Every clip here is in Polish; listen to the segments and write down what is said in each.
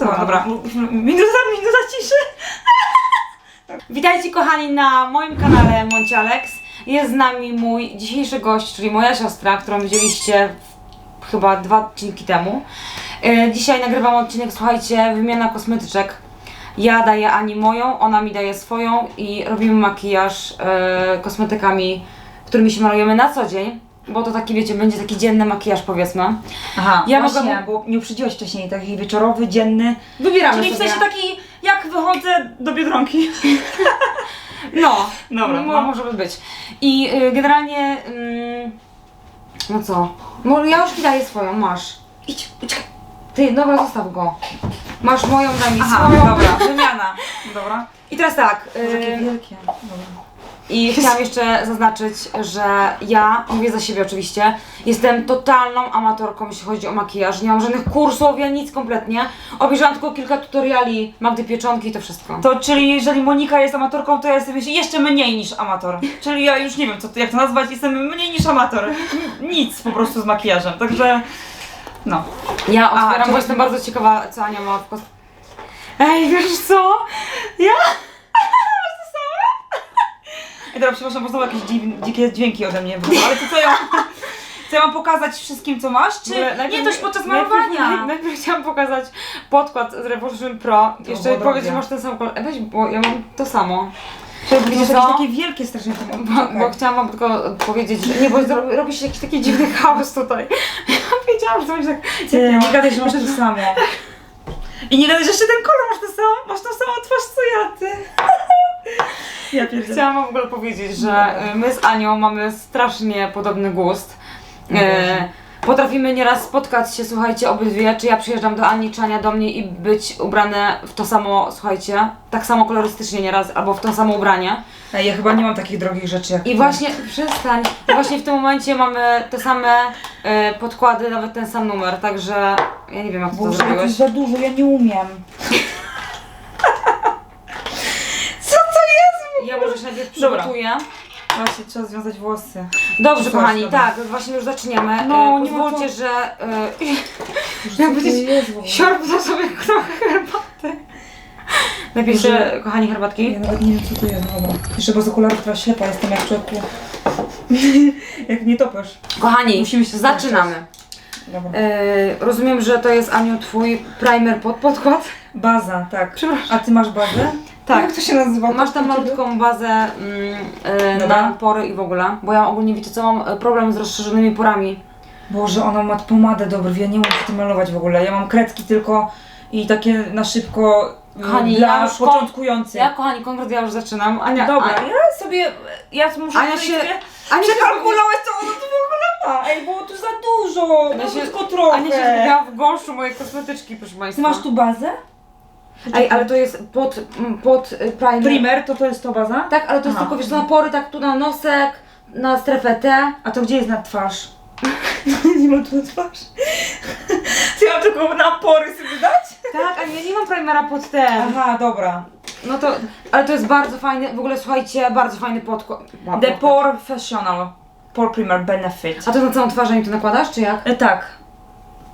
to? Dobra, minuta, minuta ciszy. Witajcie kochani na moim kanale Monci Alex. Jest z nami mój dzisiejszy gość, czyli moja siostra, którą widzieliście chyba dwa odcinki temu. E, Dzisiaj nagrywam odcinek, słuchajcie, wymiana kosmetyczek. Ja daję Ani moją, ona mi daje swoją i robimy makijaż e, kosmetykami, którymi się malujemy na co dzień. Bo to taki, wiecie, będzie taki dzienny makijaż powiedzmy. Aha, Ja właśnie, mogę- bo nie uprzedziłaś wcześniej, taki wieczorowy, dzienny. Wybieramy Czyli w sobie. sensie taki, jak wychodzę do Biedronki. No, Dobra, no, no. może by być. I y, generalnie, ym, no co? No ja już ci daję swoją, masz. Idź, uciekaj. Ty, dobra, zostaw go. Masz moją, daj mi Aha, swoją. dobra, wymiana. Dobra. I teraz tak, Może Takie y, wielkie. Dobra. I chciałam jeszcze zaznaczyć, że ja, mówię za siebie oczywiście, jestem totalną amatorką, jeśli chodzi o makijaż. Nie mam żadnych kursów, ja nic kompletnie. Obejrzałam tylko kilka tutoriali Magdy Pieczonki i to wszystko. To czyli jeżeli Monika jest amatorką, to ja jestem jeszcze mniej niż amator. Czyli ja już nie wiem, co to, jak to nazwać, jestem mniej niż amator. Nic po prostu z makijażem, także no. Ja A, otwieram, czy- bo jestem bardzo ciekawa, co Ania ma w kos... Ej, wiesz co? Ja? Teraz przepraszam, bo jakieś dziw, dzikie dźwięki ode mnie wyszły, ale to co ja, co ja mam pokazać wszystkim, co masz, czy nie, to już podczas malowania? Najpierw, chciałam pokazać podkład z Revolution Pro. Jeszcze było powiedz, że drogie. masz ten sam kolor. E, Weź, bo ja mam to samo. Wiecie co? co? takie wielkie strasznie to mam. Bo, bo chciałam wam tylko powiedzieć, że nie, bo zro- robi się jakiś taki dziwny chaos tutaj. Ja wiedziałam, że to będzie tak... Ty, nie gadaj, że masz to samo. I nie gadaj, że jeszcze ten kolor masz to samo, masz tą samą twarz co ja, ty. Ja pierdzielę. Chciałam w ogóle powiedzieć, że y, my z Anią mamy strasznie podobny gust. E, potrafimy nieraz spotkać się, słuchajcie, obydwie, czy ja przyjeżdżam do Ani, czy Ania do mnie i być ubrane w to samo, słuchajcie, tak samo kolorystycznie nieraz, albo w to samo ubranie. Ej, ja chyba nie mam takich drogich rzeczy jak I ty. właśnie, przestań, i właśnie w tym momencie mamy te same e, podkłady, nawet ten sam numer, także ja nie wiem jak to Boże, zrobiłeś. jakoś za dużo, ja nie umiem. Co to jest? Ja może się najpierw Dobra. Przygotuję. Właśnie, trzeba związać włosy. Dobrze, Coś, kochani, tak, właśnie już zaczniemy. No, e, nie ma pozwólcie, że... E, Jak ogóle? siorpnę sobie trochę herbaty. Najpierw Może- jeszcze, kochani, herbatki. Ja nawet nie wiem co to jest, dobra. Jeszcze bez okularów teraz ślepa jestem jak człowieku. jak nie topesz. Kochani, Musimy się zaczynamy. Dobra. E, rozumiem, że to jest, Aniu, twój primer pod podkład? Baza, tak. Przepraszam. A ty masz bazę? Tak. Jak to się nazywa? Masz tam malutką bazę mm, e, Dobra. na pory i w ogóle, bo ja ogólnie wiecie co, mam e, problem z rozszerzonymi porami. Boże, ona ma pomadę dobrą, ja nie umiem się tym malować w ogóle. Ja mam kredki tylko i takie na szybko y, Kochani, dla ja już kon- początkujących. Ja, kochani, konkret, ja już zaczynam. Ania, Dobra, Ania, ja sobie, ja muszę Ania tutaj się- sobie Ania się przekalkulować co ona tu w ogóle ma. Ej, było tu za dużo, no się- tylko trochę. Ania się zgubiła w gąszczu mojej kosmetyczki, proszę Ty Państwa. masz tu bazę? Ej, ale to jest pod, m, pod y, primer. Primer, to to jest to baza? Tak, ale to jest Aha. tylko, wiesz, co, na pory, tak tu na nosek, na strefę T. A to gdzie jest na twarz? nie ma tu na twarz. Ty mam tylko na pory sobie dać? Tak, a ja nie mam primera pod ten. Aha, dobra. No to, ale to jest bardzo fajny, w ogóle słuchajcie, bardzo fajny podkład. The Pore Professional. Pore Primer Benefit. A to na całą twarz mi to nakładasz, czy jak? E, tak.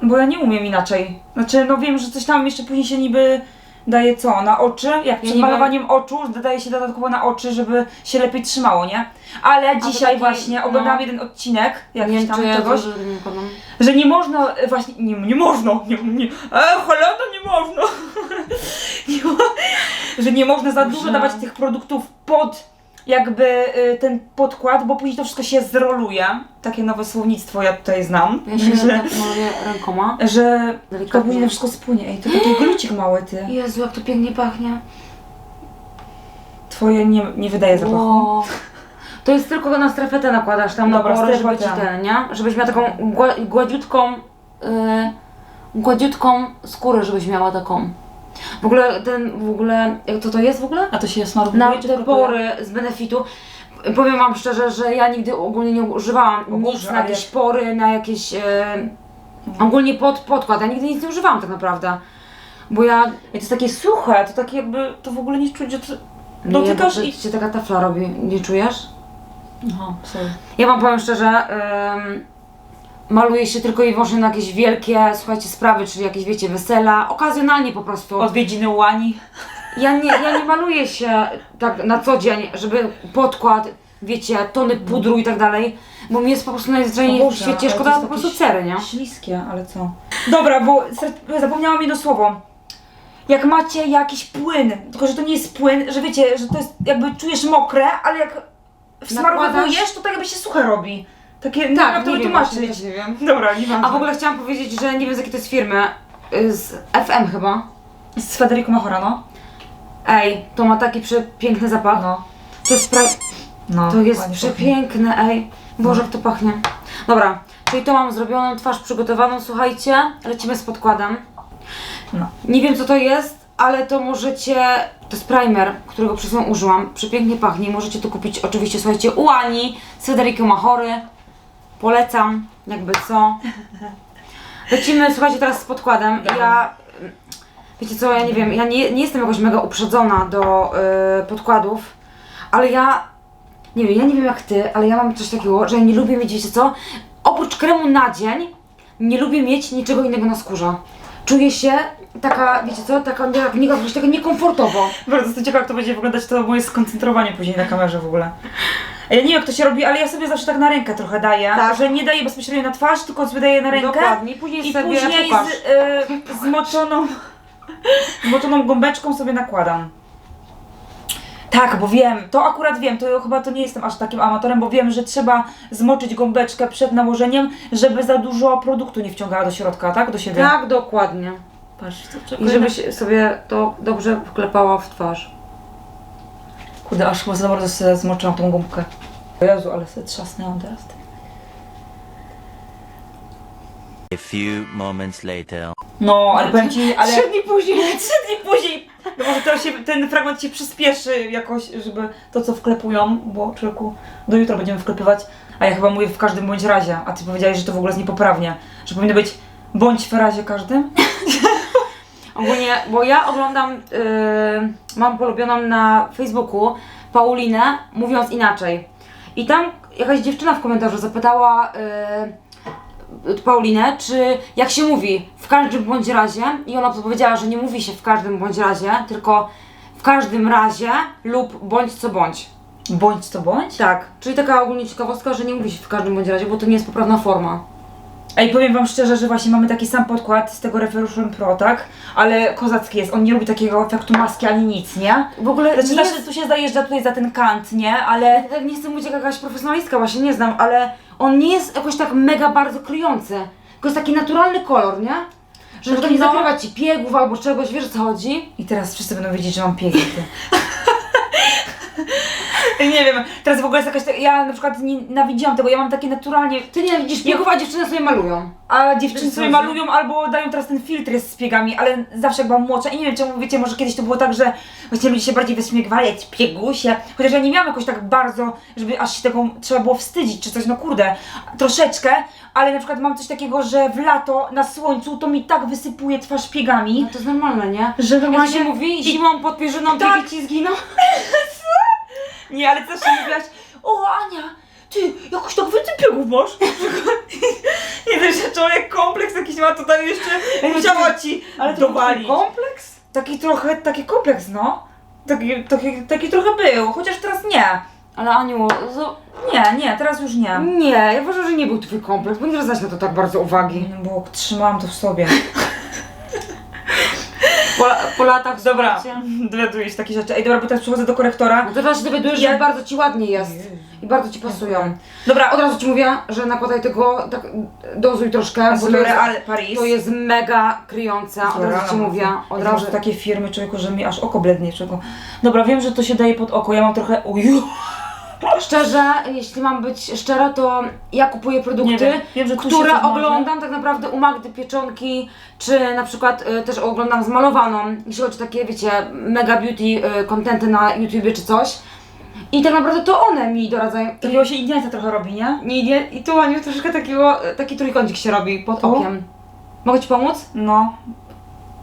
Bo ja nie umiem inaczej. Znaczy, no wiem, że coś tam jeszcze później się niby daje co? Na oczy? Jak przed nie malowaniem oczu dodaje się dodatkowo na oczy, żeby się lepiej trzymało, nie? Ale to dzisiaj taki, właśnie no. oglądałam jeden odcinek, nie jakiś wiem, tam czy ja czegoś, że nie że nie można, e, właśnie, nie, nie można, nie, nie, e, cholera, nie można, nie, mo- że nie można za dużo dawać tych produktów pod jakby y, ten podkład, bo później to wszystko się zroluje. Takie nowe słownictwo ja tutaj znam, Ja się że, tak maluję rękoma. że to Delikatnie. później wszystko spłynie. Ej, to taki glucik mały ty. Jezu, jak to pięknie pachnie. Twoje nie, nie wydaje zapachu. Wow. To jest tylko na strefę T nakładasz tam Dobra, na pory, żeby ci ten, nie? Żebyś miała taką gła, gładziutką, yy, gładziutką skórę, żebyś miała taką. W ogóle ten, w ogóle, jak to to jest w ogóle? A to się smaruje Na te pory z benefitu. Powiem wam szczerze, że ja nigdy ogólnie nie używałam O nic na ale jakieś jak- pory, na jakieś e, ogólnie pod podkład. Ja nigdy nic nie używałam tak naprawdę. Bo ja Ej, to jest takie suche, to takie jakby, to w ogóle nie czuć, że to... Dotykasz i... to się taka tafla robi, nie czujesz? Aha, sorry. Ja wam powiem szczerze, ym, maluję się tylko i wyłącznie na jakieś wielkie, słuchajcie, sprawy, czyli jakieś, wiecie, wesela, okazjonalnie po prostu. Odwiedziny łani. Ja nie, ja nie maluję się tak na co dzień, żeby podkład, wiecie, tony pudru i tak dalej, bo mi jest po prostu najzwyczajniej w świecie szkoda po prostu cery, nie? Śliskie, ale co? Dobra, bo ser- zapomniałam jedno słowo. Jak macie jakiś płyn, tylko że to nie jest płyn, że wiecie, że to jest jakby czujesz mokre, ale jak wsmarowujesz, to tak jakby się suche robi. Takie, nie wiem jak to Tak, nie wiem, wytłumaczyć. właśnie też nie wiem. Dobra, nie A w ogóle chciałam powiedzieć, że nie wiem z jakiej to jest firmy, y, z FM chyba. Z Federico Mahora, no. Ej, to ma taki przepiękny zapach. No. To jest pra... no To jest ładnie przepiękne, ej. Boże, jak to pachnie. Dobra, czyli to mam zrobioną, twarz przygotowaną, słuchajcie, lecimy z podkładem. No. Nie wiem co to jest, ale to możecie, to jest primer, którego przed chwilą użyłam, przepięknie pachnie, możecie to kupić oczywiście, słuchajcie, u Ani, z Federico Machory, polecam, jakby co. Lecimy, słuchajcie, teraz z podkładem. Ja, wiecie co, ja nie wiem, ja nie, nie jestem jakoś mega uprzedzona do y, podkładów, ale ja, nie wiem, ja nie wiem jak ty, ale ja mam coś takiego, że ja nie lubię mieć, wiecie co, oprócz kremu na dzień, nie lubię mieć niczego innego na skórze. Czuję się taka, wiecie co, taka, jak nie, jakoś taka niekomfortowo. Bardzo jestem ciekawa, jak to będzie wyglądać, to moje skoncentrowanie później na kamerze w ogóle. Ja nie wiem, jak to się robi, ale ja sobie zawsze tak na rękę trochę daję, Tak. że nie daję bezpośrednio na twarz, tylko sobie daję na rękę Dokładnie, i później i sobie później pukasz. z, y, zmoczoną, zmoczoną gąbeczką sobie nakładam. Tak, bo wiem, to akurat wiem, to chyba to nie jestem aż takim amatorem, bo wiem, że trzeba zmoczyć gąbeczkę przed nałożeniem, żeby za dużo produktu nie wciągała do środka, tak? Do siebie. Tak, dokładnie. Patrz, to I żebyś sobie to dobrze wklepała w twarz. Kurde, aż chyba za bardzo sobie zmoczyłam tą gąbkę. O Jezu, ale sobie trzasnęłam teraz. A few moments later. No, ale powiem ci, ale... Trzy dni później. Trzy dni później! No może teraz się, ten fragment się przyspieszy jakoś, żeby to co wklepują, bo człowieku, do jutra będziemy wklepywać, a ja chyba mówię w każdym bądź razie, a ty powiedziałeś, że to w ogóle jest niepoprawnie, że powinno być bądź w razie każdym? Ogólnie, bo ja oglądam, yy, mam polubioną na Facebooku Paulinę, mówiąc inaczej. I tam jakaś dziewczyna w komentarzu zapytała yy, Paulinę, czy jak się mówi w każdym bądź razie, i ona odpowiedziała, że nie mówi się w każdym bądź razie, tylko w każdym razie lub bądź co bądź. Bądź to bądź? Tak, czyli taka ogólnie ciekawostka, że nie mówi się w każdym bądź razie, bo to nie jest poprawna forma. Ej, powiem wam szczerze, że właśnie mamy taki sam podkład z tego Revolution Pro, tak? Ale kozacki jest, on nie lubi takiego efektu maski ani nic, nie? W ogóle Znaczy, nie znaczy jest... tu się zajeżdża tutaj za ten kant, nie? Ale Tak nie chcę mówić jak jakaś profesjonalistka, właśnie nie znam, ale on nie jest jakoś tak mega bardzo kryjący. Tylko jest taki naturalny kolor, nie? Że na przykład nie No. zakrywa ci piegów albo czegoś, wiesz o co chodzi? I teraz wszyscy będą wiedzieć, że mam piegi. nie wiem, teraz w ogóle jest jakaś tak, ja na przykład nienawidziłam tego, ja mam takie naturalnie, Ty nie widzisz piegów, a dziewczyny sobie malują. a dziewczyny sobie malują albo dają teraz ten filtr z piegami, ale zawsze jak byłam młodsza i nie wiem czemu, wiecie, może kiedyś to było tak, że właśnie ludzie się bardziej wyśmiewali, jak piegusie, chociaż ja nie miałam jakoś tak bardzo, żeby aż się tego trzeba było wstydzić czy coś, no kurde, troszeczkę, ale na przykład mam coś takiego, że w lato na słońcu to mi tak wysypuje twarz piegami, No to jest normalne, nie? że Jak normalnie się mówi, zimą pod pierzyną Tak. piegi ci zginą. Nie, ale też mówiłaś, o Ania, ty jakoś tak więcej piegów masz. Nie wiem, że człowiek kompleks jakiś ma tutaj jeszcze, musiała ci Ale to dowalić. kompleks? Taki trochę, taki kompleks, no. Taki, taki, taki trochę był, chociaż teraz nie. Ale Aniu, zo- Nie, nie, teraz już nie. nie, ja uważam, że nie był twój kompleks, bo nie zwracać na to tak bardzo uwagi. No Bo trzymałam to w sobie. Po, po latach, Dobra, dowiaduję się takie rzeczy. Ej, dobra, bo teraz przychodzę do korektora. No to teraz się dowiadujesz, Ja- że bardzo ci ładnie jest. I bardzo ci pasują. Dobra, Od razu ci mówię, że nakładaj tego, tak dozuj troszkę, bo to jest, Paris. to jest mega kryjące. Od razu ci mówię, od razu razu. takie firmy, człowieku, że mi aż oko blednie, człowieku. Dobra, wiem, że to się daje pod oko, ja mam trochę... Uju. Szczerze, jeśli mam być szczera, to ja kupuję Nie produkty, wiem, wiem, że tu się które oglądam tak naprawdę u Magdy Pieczonki, czy na przykład y, też oglądam zmalowaną, jeśli chodzi o takie, wiecie, mega beauty y, contenty na YouTubie czy coś. I tak naprawdę to one mi doradzają. Takiego się Indiańca trochę robi, nie? Nie, nie, i tu Aniu troszeczkę takiego, taki trójkącik się robi pod Tu? okiem. Mogę ci pomóc? No.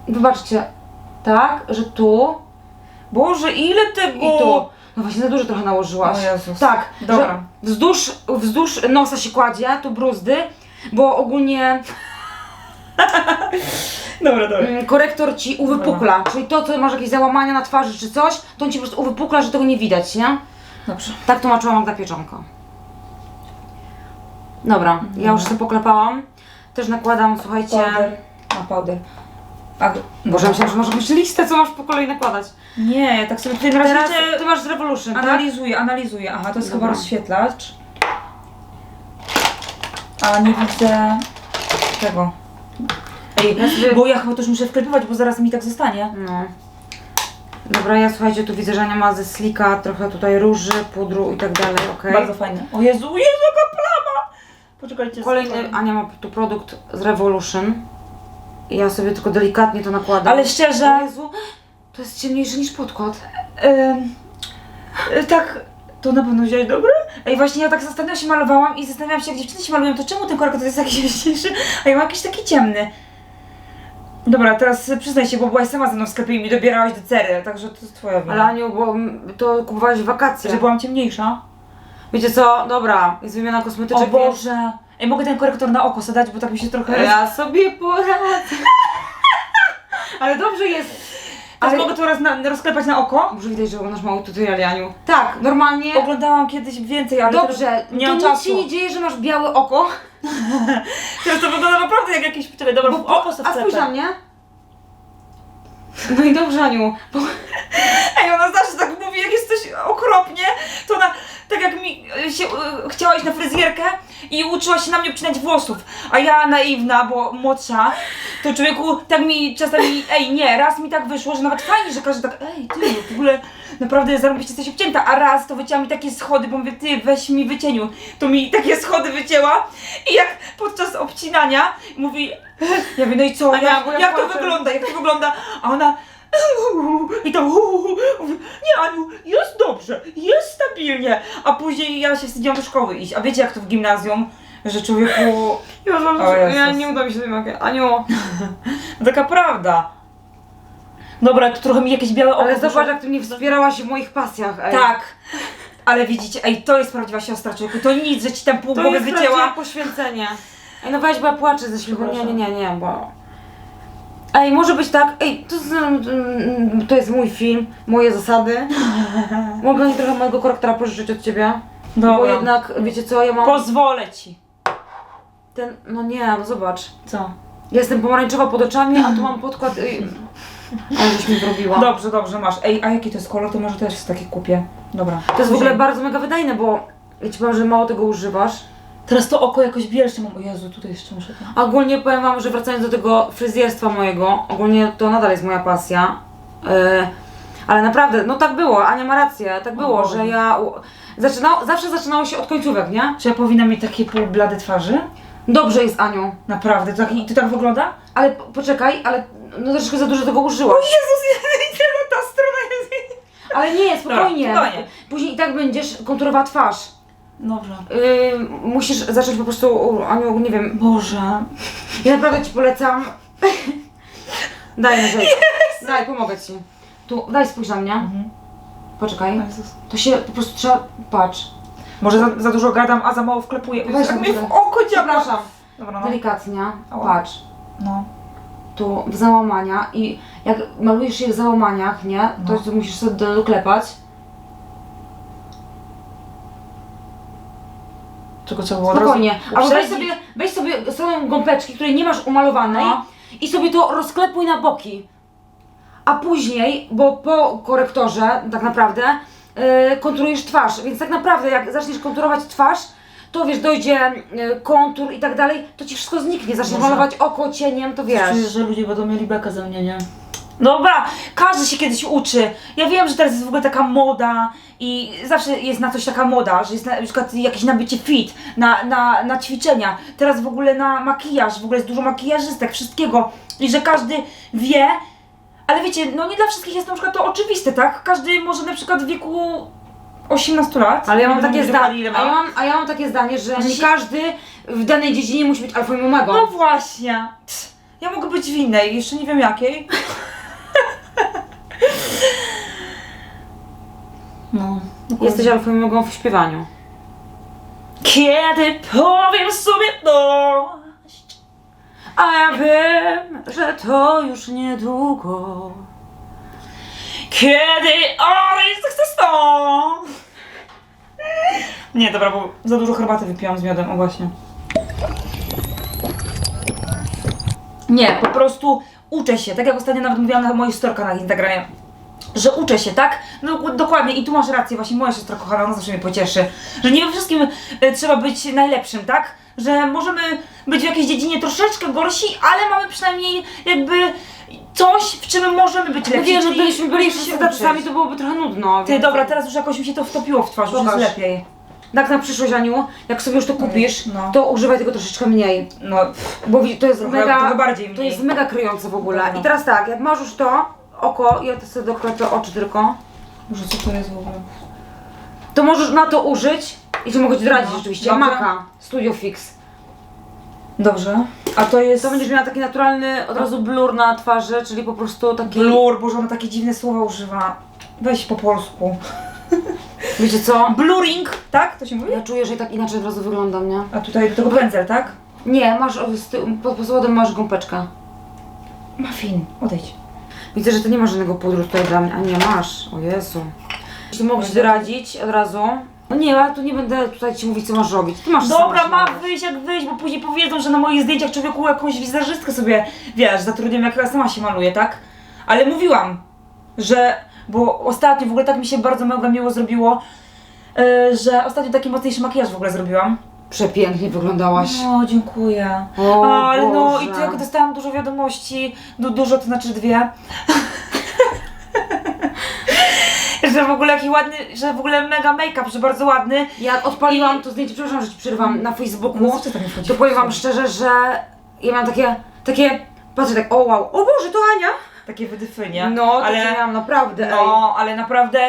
Wybaczcie. Tak, że tu Boże, ile tego! i tu. No właśnie za dużo trochę nałożyłaś. O Jezus. Tak, Dobra. że wzdłuż, wzdłuż nosa się kładzie, tu bruzdy bo ogólnie Dobra, dobra. mm, korektor ci uwypukla, czyli to, co masz jakieś załamania na twarzy czy coś, to on ci po prostu uwypukla, że tego nie widać, nie? Dobrze. Tak tłumaczyła Magda Pieczonka. Dobra, ja już sobie poklepałam. Też nakładam, słuchajcie... Powder. A, powder. A, Boże, myślałam, że masz listę, co masz po kolei nakładać. Nie, ja tak sobie tutaj na razie Teraz jeszcze ty masz z Revolution, tak? analizuję, analizuję. Aha, to jest Dobra. chyba rozświetlacz. A nie widzę tego. Ej, Ja sobie- bo ja chyba już muszę wklepywać, bo zaraz mi tak zostanie. No. Dobra, ja słuchajcie, tu widzę, że Ania ma ze slika trochę tutaj róży, pudru i tak dalej, okej. Bardzo fajne. O Jezu, Jezu, jaka plama! Poczekajcie. Kolejny. Ania ma tu produkt z Revolution. I ja sobie tylko delikatnie to nakładam. Ale szczerze, O Jezu, to jest ciemniejsze niż podkład. Ym, y, tak, to na pewno wziąłeś dobre? Ej, właśnie ja tak zastanawiam się malowałam i zastanawiam się, jak dziewczyny się malują, to czemu ten korektor jest jakiś jaśniejszy, a ja mam jakiś taki ciemny. Dobra, teraz przyznaj się, bo byłaś sama ze mną w sklepie i mi dobierałaś do cery, także to jest twoja wina. Ale Aniu, bo to kupowałaś w wakacje. Że byłam ciemniejsza? Wiecie co, dobra, jest wymiana kosmetyczek. O Boże! Ej, mogę ten korektor na oko zadać, bo tak mi się trochę... Ja sobie poradzę. Ale dobrze jest. Ale Ale mogę to raz na, rozklepać na oko? Może widać, że masz mało tutoriali, Aniu. Tak, normalnie. Oglądałam kiedyś więcej, ale Dobrze, teraz nie to mam nic czasu. się nie dzieje, że masz białe oko. Teraz to wygląda naprawdę jak jakieś... Czekaj, dobra, w oko sobie A spójrz na wklepę. mnie. No i dobrze, Aniu. Bo... Ej, ona zawsze tak mówi, jak jest coś okropnie, to ona tak jak mi e, się e, chciała iść na fryzjerkę i uczyła się na mnie obcinać włosów, a ja naiwna, bo młodsza, to człowieku tak mi czasami, ej nie, raz mi tak wyszło, że nawet fajnie, że każdy tak, ej ty, w ogóle naprawdę zarobiście jesteś obcięta, a raz to wycięła mi takie schody, bo mówię, ty weź mi wycieniu, to mi takie schody wycięła i jak podczas obcinania mówi, ja mówię, no i co, jak, jak to wygląda, jak to wygląda, a ona i tam mówię, nie Aniu, jest dobrze, jest stabilnie, a później ja się wstydziłam do szkoły iść, a wiecie jak to w gimnazjum, że człowieku, Ja, mam, O Jezus. ja nie uda mi się jak Aniu, taka prawda. Dobra, tu trochę mi jakieś białe oko ale zobacz jak ty mnie wspierałaś w moich pasjach. Ej. Tak, ale widzicie, ej, to jest prawdziwa siostra człowieku, to nic, że ci tam pół To głowy jest wycięła. prawdziwe poświęcenie. Ej, no weź, bo ja płaczę ze śmiechu. Nie, nie, nie, nie, bo... Ej, może być tak, ej, to, jest, mm, to jest mój film, moje zasady. Mogę mi trochę mojego korektora pożyczyć od ciebie? Bo Dobra, jednak, wiecie co, ja mam pozwolę ci. ten, no nie, no zobacz. Co? Ja jestem pomarańczowa pod oczami, a tu mam podkład, ej, ale żeś mi zrobiła. Dobrze, dobrze, masz. Ej, a jaki to jest kolor, to może też taki kupię. Dobra. To jest w ogóle bardzo mega wydajne, bo ja ci powiem, że mało tego używasz. Teraz to oko jakoś bielsze mam, o Jezu, tutaj jeszcze muszę. A Ogólnie powiem wam, że wracając do tego fryzjerstwa mojego, ogólnie to nadal jest moja pasja. Yy, ale naprawdę, no tak było, Ania ma rację, tak było, Boże. że ja. u- Zaczynało, zawsze zaczynało się od końcówek, nie? Czy ja powinnam mieć takie półblade twarzy? Dobrze jest, Aniu. Naprawdę, to, tak, i to tak wygląda? Ale po- poczekaj, ale no troszeczkę za dużo tego użyłaś. Jezus, ta strona jest... Ale nie, spokojnie. Dobra, spokojnie. Później i tak będziesz konturowała twarz. Dobrze. Yy, musisz zacząć po prostu, Aniu, nie wiem, Boże. ja naprawdę ci polecam. Daj na rzecz. Daj, pomogę ci. Tu, daj spójrz na mnie. Mhm. Poczekaj. Jezus. To się po prostu trzeba. Patrz. Może za, za dużo gadam, a za mało wklepuję. Weź tak tam mi w oko działa. Przepraszam. Dobra, no. Delikatnie. Ała. Patrz. no. Tu w załamania i jak malujesz je w załamaniach, nie? To No. musisz sobie do- doklepać. Tylko trzeba było Spokojnie. Albo weź sobie, weź sobie są gąbeczki, której nie masz umalowanej No. i sobie to rozklepuj na boki. A później, bo po korektorze tak naprawdę yy, konturujesz twarz, więc tak naprawdę jak zaczniesz konturować twarz, to wiesz, dojdzie yy, kontur i tak dalej, to ci wszystko zniknie. Zaczniesz malować oko cieniem, to wiesz. Czuję, że ludzie będą mieli bekę ze mnie, nie? Dobra, każdy się kiedyś uczy. Ja wiem, że teraz jest w ogóle taka moda i zawsze jest na coś taka moda, że jest na, na przykład jakieś nabycie fit, na, na, na ćwiczenia. Teraz w ogóle na makijaż, w ogóle jest dużo makijażystek, wszystkiego. I że każdy wie, ale wiecie, no nie dla wszystkich jest na przykład to oczywiste, tak? Każdy może na przykład w wieku 18 lat. Ale ja mam takie zdanie, a ja mam, a ja mam takie zdanie, że nie każdy w danej dziedzinie musi być alfą i omegą. No właśnie. Ja mogę być w innej, jeszcze nie wiem jakiej. No. Jesteś alfą i omegą w śpiewaniu. Kiedy powiem sobie dość A ja wiem, że to już niedługo. Kiedy odejść chcę stąd Nie, dobra, bo za dużo herbaty wypiłam z miodem, o właśnie Nie, po prostu uczę się, tak jak ostatnio nawet mówiłam na moich storkach na Instagramie że uczę się, tak? No dokładnie i tu masz rację, właśnie moja siostra kochana, ona zawsze mnie pocieszy, że nie we wszystkim e, trzeba być najlepszym, tak? Że możemy być w jakiejś dziedzinie troszeczkę gorsi, ale mamy przynajmniej jakby coś, w czym możemy być No lepsi. wiesz, no czyli gdybyśmy byli wszyscy się uczyć. to byłoby trochę nudno. Ty, więc- dobra, teraz już jakoś mi się to wtopiło w twarz, już jest Pokaż. lepiej. Tak na przyszłość, Aniu, jak sobie już to kupisz, No. to używaj tego troszeczkę mniej. No, pff, Bo wi- to jest Trochę- mega. trochę bardziej to mniej. jest mega kryjące w ogóle. Dobra. I teraz tak, jak masz już to oko, ja to sobie doklepię oczy tylko, Boże, co to jest w ogóle? to możesz na to użyć i ci mogę ci doradzić No. rzeczywiście. Dobra. Studio Fix. Dobrze, a to jest... To będziesz miała taki naturalny od razu blur na twarzy, czyli po prostu taki. Blur, Boże, ona takie dziwne słowa używa. Weź po polsku. Wiecie co? Blurring, tak? To się mówi? Ja czuję, że i tak inaczej od razu wyglądam, nie? A tutaj do tego pędzel, tak? Nie, masz o, z ty- pod podspodem masz gąbeczkę. Muffin, odejdź. Widzę, że ty nie masz żadnego pudru tutaj dla mnie. A nie masz. O Jezu. Jeśli mogę ci doradzić od razu. No nie, ja tu nie będę tutaj ci mówić, co masz robić. Ty masz Dobra, ma wyjść jak wyjść, bo później powiedzą, że na moich zdjęciach człowieku jakąś wizerzystkę sobie, wiesz, zatrudniam, jak ja sama się maluję, tak? Ale mówiłam, że, bo ostatnio w ogóle tak mi się bardzo mega miło zrobiło, yy, że ostatnio taki mocniejszy makijaż w ogóle zrobiłam. Przepięknie wyglądasz. O, dziękuję. O, Ale no i Boże. tylko dostałam dużo wiadomości, du dużo to znaczy dwie. że w ogóle jaki ładny, że w ogóle mega make-up, że bardzo ładny. Jak odpaliłam to zdjęcie, przepraszam, że ci przerwam, na Facebooku, co tak mi wchodzi? to powiem wam szczerze, że ja miałam takie, takie, patrzę tak, o wow, o Boże, to Ania! Takie wydyfy, nie? No, takie ale, miałam naprawdę, ej. no, ale naprawdę,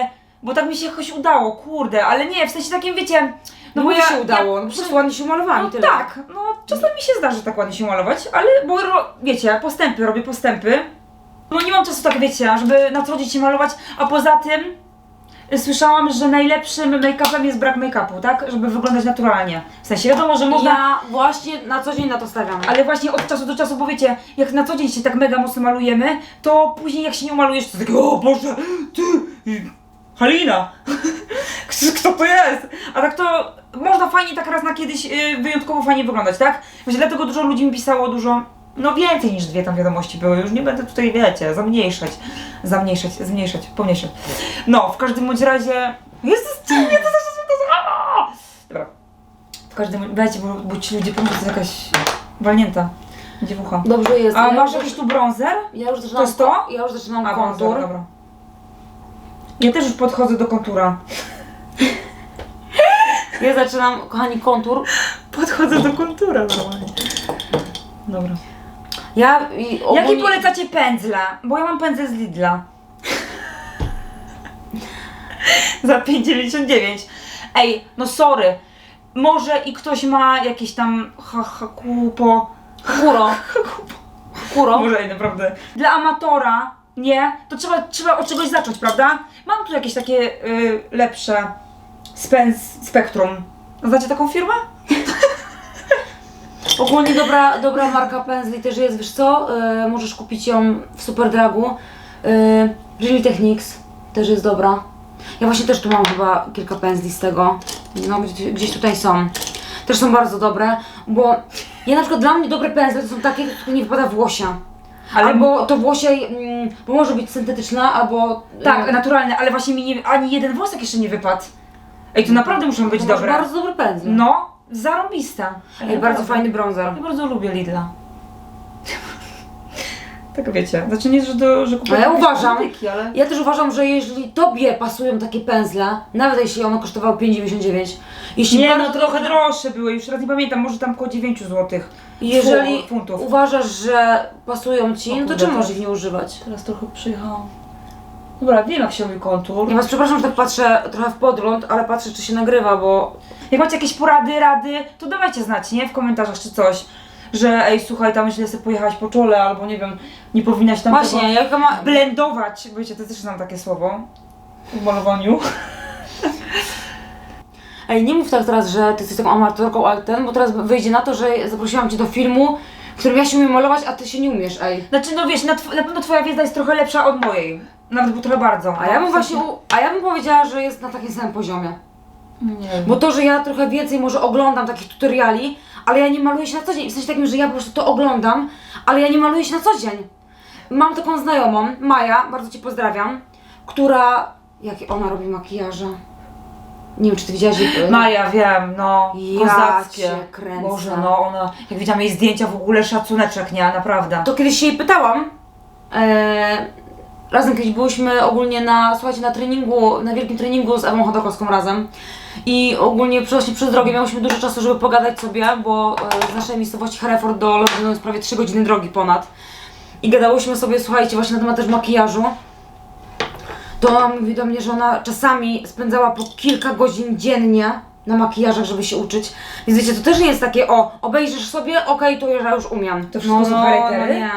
bo tak mi się jakoś udało, kurde, ale nie, w sensie takim, wiecie, No bo bo mi ja- się udało, no po prostu ładnie się umalowałam No i tyle. tak, no czasami mi się zdarzy tak ładnie się malować, ale bo ro, wiecie, postępy, robię postępy. No nie mam czasu tak, wiecie, żeby na co dzień się malować, a poza tym y, słyszałam, że najlepszym make-upem jest brak make-upu, tak? Żeby wyglądać naturalnie. W sensie wiadomo, że można, Ja właśnie na co dzień na to stawiam. ale właśnie od czasu do czasu, bo wiecie, jak na co dzień się tak mega mocno malujemy, to później jak się nie umalujesz, to takie, o Boże, ty, Halina, kto, to jest? A tak to można fajnie tak raz na kiedyś y, wyjątkowo fajnie wyglądać, tak? Właśnie dlatego dużo ludzi mi pisało, dużo, no więcej niż dwie tam wiadomości były, już nie będę tutaj, wiecie, zamniejszać, zamniejszać, zmniejszać, pomniejszać. No, w każdym bądź razie, to nie, to zawsze to a! Dobra. W każdym razie, bo, bo ci ludzie że to jakaś walnięta dziewucha. Dobrze jest. A ja masz już, jakiś tu bronzer? ja już zaczynam, To jest to? Ja już zaczynam A, kontur. kontur, dobra. Ja też już podchodzę do kontura. Ja zaczynam, kochani, kontur. Podchodzę do kontura normalnie. Dobra. Ja i ogólnie... Jakie polecacie pędzle? Bo ja mam pędzel z Lidla. Za 5,99. Ej, no sorry. Może i ktoś ma jakieś tam ha, ha, kupo. Kuro. Kuro. Może i naprawdę. Dla amatora, nie? To trzeba, trzeba od czegoś zacząć, prawda? Mam tu jakieś takie y, lepsze Spens Spectrum. Znacie taką firmę? Ogólnie dobra, dobra marka pędzli też jest, wiesz co? Yy, możesz kupić ją w Superdragu. Yy, Real też jest dobra. Ja właśnie też tu mam chyba kilka pędzli z tego. No gdzieś, gdzieś tutaj są. Też są bardzo dobre, bo ja na przykład dla mnie dobre pędzle to są takie, które nie wypada włosia. Ale- Albo to włosie, mm, bo może być syntetyczna, albo... Tak, yy, naturalne, ale właśnie mi nie, ani jeden włosek jeszcze nie wypadł. Ej, to naprawdę muszą być masz dobre. bardzo dobre pędzle. No, zarobista. Ej, bardzo fajny bronzer. Ja bardzo lubię Lidla. tak wiecie, znaczy nie, że, do, że kupuję A ja jakieś uważam- ale... Ja też uważam, że jeżeli tobie pasują takie pędzle, nawet jeśli one kosztowały 5,99, jeśli Nie, bardzo no trochę droższe były, już teraz nie pamiętam, może tam około 9 zł. Jeżeli funtów. uważasz, że pasują ci, O no to kurde, czemu to- możesz ich nie używać? Teraz trochę przyjechałam. Dobra, wiem jak się robi kontur. Ja was przepraszam, że tak patrzę trochę w podgląd, ale patrzę czy się nagrywa, bo Jak macie jakieś porady, rady, to dawajcie znać, nie? W komentarzach czy coś. Że ej, słuchaj, tam źle sobie pojechałaś po czole, albo nie wiem, nie powinnaś tam właśnie, tego jaka ma... blendować. Wiecie, to też znam takie słowo w malowaniu. Ej, nie mów tak teraz, że ty jesteś taką amatorką, ale ten, bo teraz wyjdzie na to, że zaprosiłam cię do filmu, w którym ja się umiem malować, a ty się nie umiesz, ej. Znaczy, no wiesz, na, tw- na pewno twoja wiedza jest trochę lepsza od mojej. Nawet bo trochę bardzo. A ja bym właśnie, u- a ja bym powiedziała, że jest na takim samym poziomie. Nie. Bo to, że ja trochę więcej może oglądam takich tutoriali, ale ja nie maluję się na co dzień. W sensie takim, że ja po prostu to oglądam, ale ja nie maluję się na co dzień. Mam taką znajomą, Maja, bardzo Cię pozdrawiam, która... Jakie ona robi makijaże? Nie wiem, czy Ty widziałaś jej... Maja, wiem, no, Ja kozackie. cię kręcę. Boże, no ona, jak widziałam jej zdjęcia, w ogóle szacuneczek, nie, naprawdę. To kiedyś się jej pytałam. E, razem kiedyś byłyśmy ogólnie na, słuchajcie, na treningu, na wielkim treningu z Ewą Chodakowską razem. I ogólnie właśnie przez drogę miałyśmy dużo czasu, żeby pogadać sobie, bo e, z naszej miejscowości Hereford do Londynu jest prawie 3 godziny drogi ponad. I gadałyśmy sobie, słuchajcie, właśnie na temat też makijażu. To mówi do mnie, że ona czasami spędzała po kilka godzin dziennie na makijażach, żeby się uczyć. Więc wiecie, to też nie jest takie, o, obejrzysz sobie, okej, to ja już umiem. To wszystko są no, highlightery? no nie.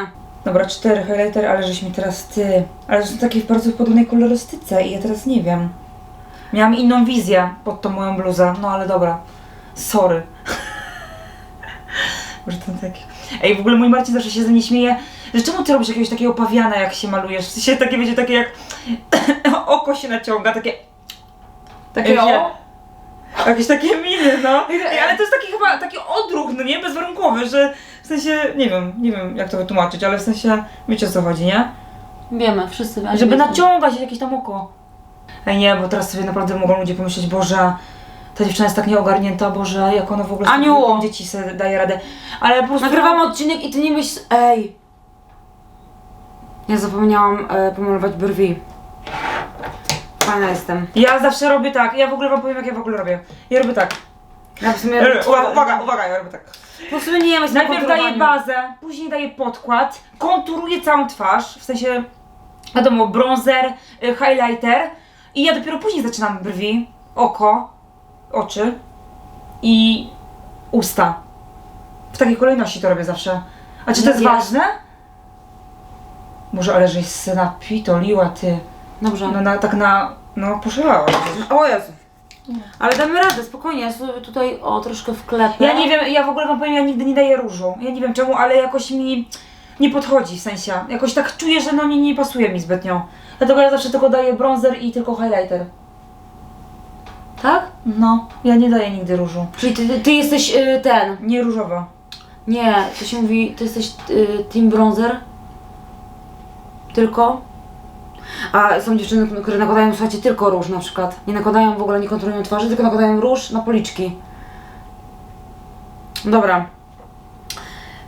Dobra, cztery highlighter, ale żeś mi teraz ty. Ale to są takie bardzo w podobnej kolorystyce i ja teraz nie wiem. Miałam inną wizję pod tą moją bluzę, no ale dobra. Sorry. Może to taki. Ej, w ogóle mój Marcin zawsze się ze mnie śmieje, że czemu ty robisz jakiegoś takiego pawiana, jak się malujesz? W sensie takie, wiecie, takie jak oko się naciąga, takie... Takie Wiecie? Jakieś takie miny, no. Ej, ale to jest taki chyba taki odruch, no nie? Bezwarunkowy, że w sensie, nie wiem, nie wiem jak to wytłumaczyć, ale w sensie, wiecie o co chodzi, nie? Wiemy, wszyscy wiemy. Żeby naciągać jakieś tam oko. Ej nie, bo teraz sobie naprawdę mogą ludzie pomyśleć, Boże, ta dziewczyna jest tak nieogarnięta, Boże, jak ona w ogóle Aniu! dzieci sobie daje radę. Ale po prostu... Nagrywamy odcinek i ty nie myśl... Ej! Ja zapomniałam e, pomalować brwi. Fajna jestem. Ja zawsze robię tak, ja w ogóle wam powiem jak ja w ogóle robię. Ja robię tak. Ja w sumie... E, Uwaga, uwaga, uwaga, ja robię tak. Bo w sumie nie wiem, Najpierw daję bazę, później daję podkład, konturuję całą twarz, w sensie, wiadomo, bronzer, y, highlighter i ja dopiero później zaczynam brwi, oko, oczy i usta. W takiej kolejności to robię zawsze. A czy to No jest wiesz. ważne? Może, ale żeś se napitoliła, ty. Dobrze. No na, tak na, no poszalała. O Jezu. Ale damy radę, spokojnie, ja sobie tutaj o troszkę wklepę. Ja nie wiem, ja w ogóle wam powiem, ja nigdy nie daję różu. Ja nie wiem czemu, ale jakoś mi nie podchodzi w sensie. Jakoś tak czuję, że no nie, nie pasuje mi zbytnio. Dlatego ja zawsze tylko daję bronzer i tylko highlighter. Tak? No, ja nie daję nigdy różu. Czyli ty, ty, ty jesteś y, ten... Nie różowo. Nie, to się mówi, ty jesteś y, team bronzer? Tylko? A są dziewczyny, które nakładają, słuchajcie, tylko róż na przykład. Nie nakładają w ogóle, nie kontrolują twarzy, tylko nakładają róż na policzki. Dobra.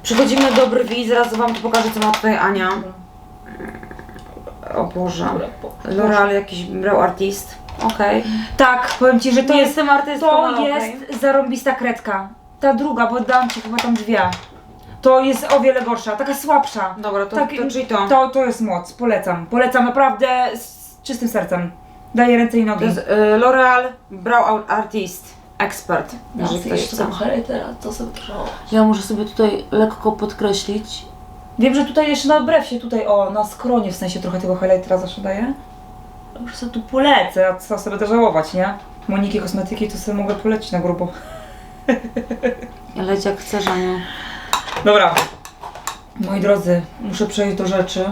Przechodzimy do brwi, zaraz wam tu pokażę, co ma tutaj Ania. O Boże. L'Oreal jakiś Brow Artist. Okej. Tak, powiem Ci, że to Nie jest, jestem artystką, to ale jest zarąbista kredka. Ta druga, bo dam Ci chyba tam dwie. To jest o wiele gorsza, taka słabsza. Dobra, to, Tak, to czyli to. To, to jest moc, polecam. Polecam naprawdę z czystym sercem. Daję ręce i nogi. To jest y, L'Oreal Brow Artist Expert. Jeżeli ktoś chce. to sobie proszę. Ja muszę sobie tutaj lekko podkreślić. Wiem, że tutaj jeszcze na brewsie, tutaj o, na skronie w sensie trochę tego highlightera zawsze daję. Już sobie tu polecę, a co sobie to żałować, nie? Moniki kosmetyki to sobie mogę polecić na grubo. Leć jak chcesz, Aniu. Dobra. Moi drodzy, muszę przejść do rzeczy.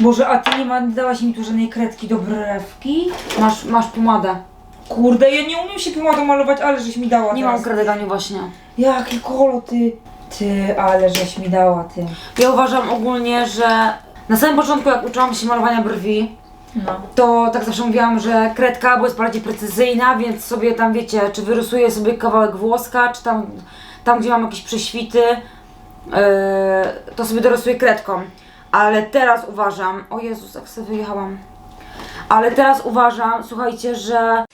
Boże, a ty nie, ma, nie dałaś mi tu żadnej kredki do brewki? Masz, masz pomadę. Kurde, ja nie umiem się pomadą malować, ale żeś mi dała Nie teraz. mam kredek, Aniu, właśnie. Jaki kolo ty. Ty, ale żeś mi dała, ty. Ja uważam ogólnie, że na samym początku, jak uczyłam się malowania brwi, No. to tak zawsze mówiłam, że kredka bo jest bardziej precyzyjna, więc sobie tam wiecie, czy wyrysuję sobie kawałek włoska, czy tam, tam gdzie mam jakieś prześwity, yy, to sobie dorysuję kredką. Ale teraz uważam, o Jezus, jak sobie wyjechałam. Ale teraz uważam, słuchajcie, że